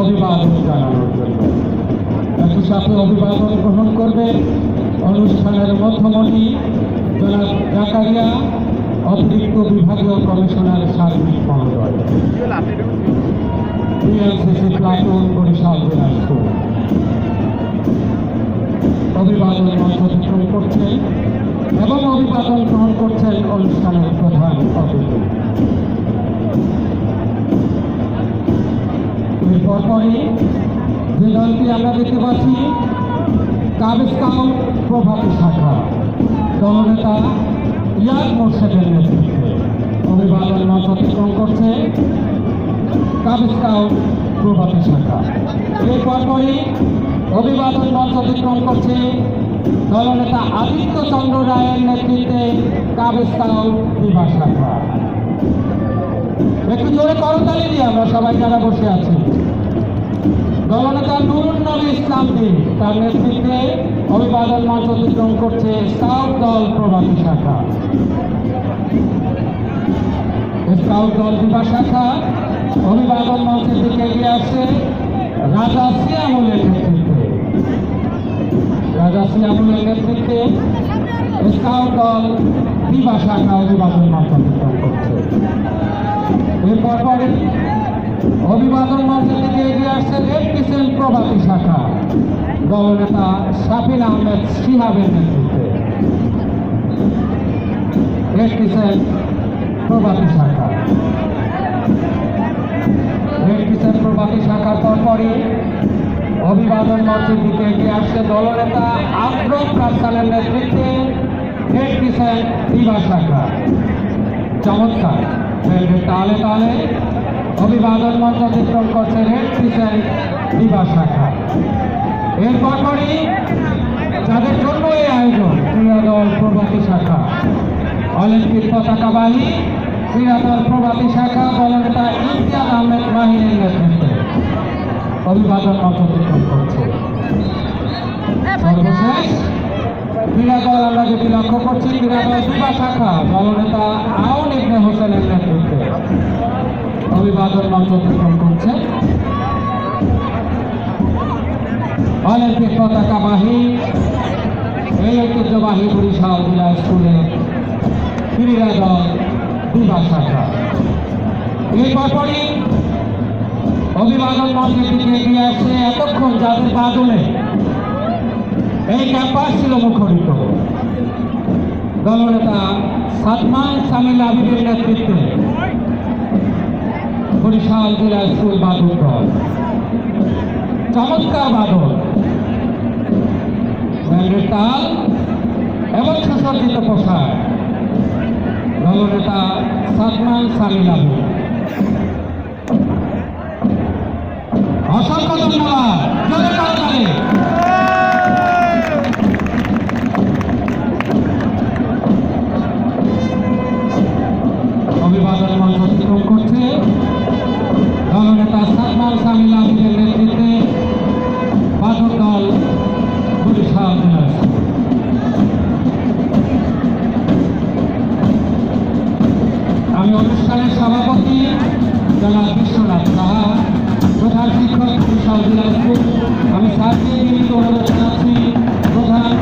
অভিবাদন জানানোর জন্য। একই সাথে অভিবাদন গ্রহণ করবে। অনুষ্ঠানের মধ্যমণি জনাব জাকারিয়া, অতিরিক্ত বিভাগীয় কমিশনার সার্বিক মহোদয়। বিএনসিসি প্লাটুন, বরিশাল স্কুল অভিবাদন মঞ্চ অতিক্রম করছেন এবং অভিবাদন গ্রহণ করছেন অনুষ্ঠানের প্রধান অতিথি। এরপর পরে যে দলটি আমরা দেখতে পাচ্ছি কাব স্কাউট প্রভাতী শাখা। দলনেতা ইয়াদ মোর্শেদের নেতৃত্বে অভিবাদন মঞ্চ অতিক্রম করছে কাব স্কাউট প্রভাতী শাখা। এরপর পরে অভিবাদন মঞ্চ অতিক্রম করছে দলনেতা আদিত্য চন্দ্র রায়ের নেতৃত্বে কাব স্কাউট বিভা শাখা। একটু জোরে করতালি দিয়ে আমরা সবাই যারা বসে আছি। দলনেতা নুরুন নবী ইসলাম দিন তার নেতৃত্বে অভিবাদন মঞ্চ অতিক্রম করছে স্কাউট দল প্রভাতী শাখা। স্কাউট দল বিভা শাখা অভিবাদন মঞ্চের দিকে এগিয়ে আসছে রাজা সিয়ামুলের নেতৃত্বে। রাজা সিয়ামুলের নেতৃত্বে স্কাউট দল বিভা শাখা অভিবাদন মঞ্চ অতিক্রম করছে। এরপর পরে অভিবাদন মঞ্চের এগিয়ে আসছে প্রভাতী শাখা, দলনেতা শাফিন আহমেদ শিহাবের নেতৃত্বে। কিসেন প্রভাতী শাখা। কিসেন প্রভাতী শাখার পরপরই অভিবাদন মঞ্চের দিকে এগিয়ে আসছে দলনেতা আগ্রহ রাস্তানের নেতৃত্বে কিসেন দিবা শাখা। চমৎকার। তালে তালে অভিবাদন মঞ্চ অতিক্রম করছে রেড ক্রিসেন্ট দিবা শাখা। এরপর পরই যাদের জন্য এই আয়োজন ক্রীড়া দল প্রভাতী শাখা। অলিম্পিক পতাকাবাহী ক্রীড়া দল প্রভাতী শাখা দলনেতা ইমতিয়াজ আহমেদ মাহিনের নেতৃত্বে। অভিবাদন মঞ্চ অতিক্রম করছে। সর্বশেষ ক্রীড়া দল আমরা যেটি লক্ষ্য করছি ক্রীড়া দল যুবা শাখা দলনেতা আউন ইবনে হোসেনের নেতৃত্বে। মঞ্চ অতিক্রম করছে অলিম্পিক পতাকাবাহী এই ঐতিহ্যবাহী বরিশাল জেলা স্কুলে ক্রীড়া দল যুবা শাখা এরপর পরই অভিবাদন মঞ্চের দিকে এগিয়ে আসছে এতক্ষণ যাদের বাদনে এই ক্যাম্পাস ছিল মুখরিত। দলনেতা সাদমান সামিল আবিদের নেতৃত্বে। বরিশাল জেলা স্কুল বাদল দল। চমৎকার ব্যান্ডের তাল এবং সুসজ্জিত পোশাক। দলনেতা সাদমান সামিল আবিদ সামিল আহমেদের আমি অনুষ্ঠানের সভাপতি জেলা বিশ্বনাথ সাহা প্রধান শিক্ষক প্রধান